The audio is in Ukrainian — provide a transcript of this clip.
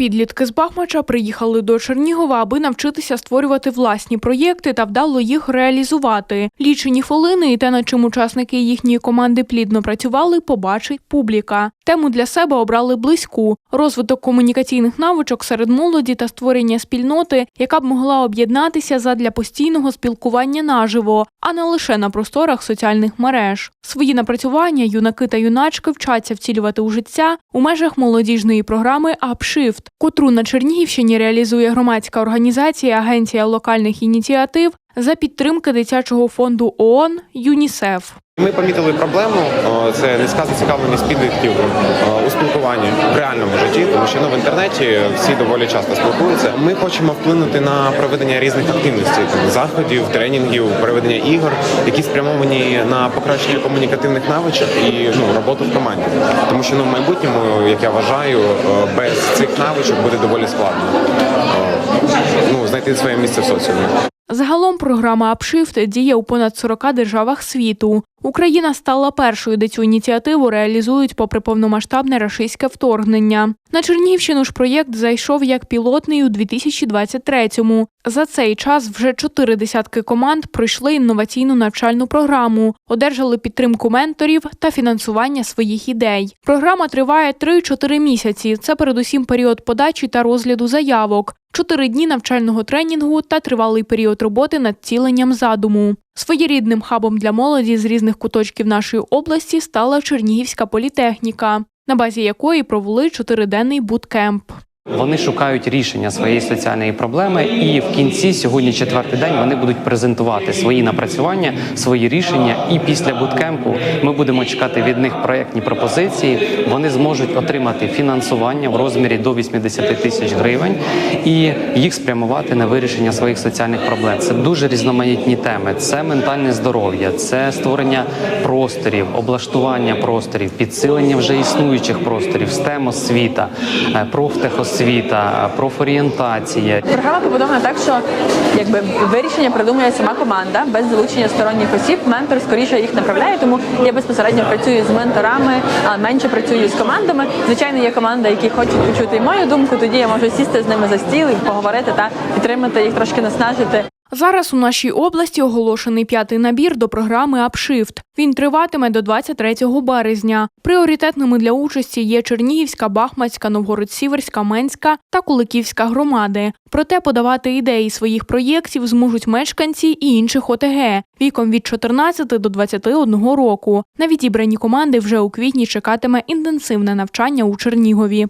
Підлітки з Бахмача приїхали до Чернігова, аби навчитися створювати власні проєкти та вдало їх реалізувати. Лічені хвилини і те, над чим учасники їхньої команди плідно працювали, побачить публіка. Тему для себе обрали близьку розвиток комунікаційних навичок серед молоді та створення спільноти, яка б могла об'єднатися задля постійного спілкування наживо, а не лише на просторах соціальних мереж. Свої напрацювання юнаки та юначки вчаться втілювати у життя у межах молодіжної програми «Апшифт», котру на Чернігівщині реалізує громадська організація Агенція локальних ініціатив за підтримки дитячого фонду ООН ЮНІСЕФ. Ми помітили проблему це низька зацікавленість підлітків у спілкуванні в реальному житті, тому що ну, в інтернеті всі доволі часто спілкуються. Ми хочемо вплинути на проведення різних активностей, заходів, тренінгів, проведення ігор, які спрямовані на покращення комунікативних навичок і ну, роботу в команді. Тому що ну, в майбутньому, як я вважаю, без цих навичок буде доволі складно ну, знайти своє місце в соціумі. Загалом програма «Апшифт» діє у понад 40 державах світу. Україна стала першою, де цю ініціативу реалізують попри повномасштабне рашистське вторгнення. На Чернігівщину ж проєкт зайшов як пілотний у 2023-му. За цей час вже чотири десятки команд пройшли інноваційну навчальну програму, одержали підтримку менторів та фінансування своїх ідей. Програма триває 3-4 місяці. Це передусім період подачі та розгляду заявок, чотири дні навчального тренінгу та тривалий період роботи над ціленням задуму. Своєрідним хабом для молоді з різних куточків нашої області стала Чернігівська політехніка, на базі якої провели чотириденний буткемп. Вони шукають рішення своєї соціальної проблеми, і в кінці сьогодні четвертий день вони будуть презентувати свої напрацювання, свої рішення. І після буткемпу ми будемо чекати від них проектні пропозиції. Вони зможуть отримати фінансування в розмірі до 80 тисяч гривень і їх спрямувати на вирішення своїх соціальних проблем. Це дуже різноманітні теми. Це ментальне здоров'я, це створення просторів, облаштування просторів, підсилення вже існуючих просторів, STEM освіта, профорієнтація. Програма побудована так, що якби вирішення придумує сама команда без залучення сторонніх осіб. Ментор скоріше їх направляє, тому я безпосередньо працюю з менторами, а менше працюю з командами. Звичайно, є команда, які хочуть почути і мою думку. Тоді я можу сісти з ними за стіл і поговорити та підтримати їх трошки наснажити. Зараз у нашій області оголошений п'ятий набір до програми «Апшифт». Він триватиме до 23 березня. Пріоритетними для участі є Чернігівська, Бахмацька, Новгород-Сіверська, Менська та Куликівська громади. Проте подавати ідеї своїх проєктів зможуть мешканці і інших ОТГ віком від 14 до 21 року. На відібрані команди вже у квітні чекатиме інтенсивне навчання у Чернігові.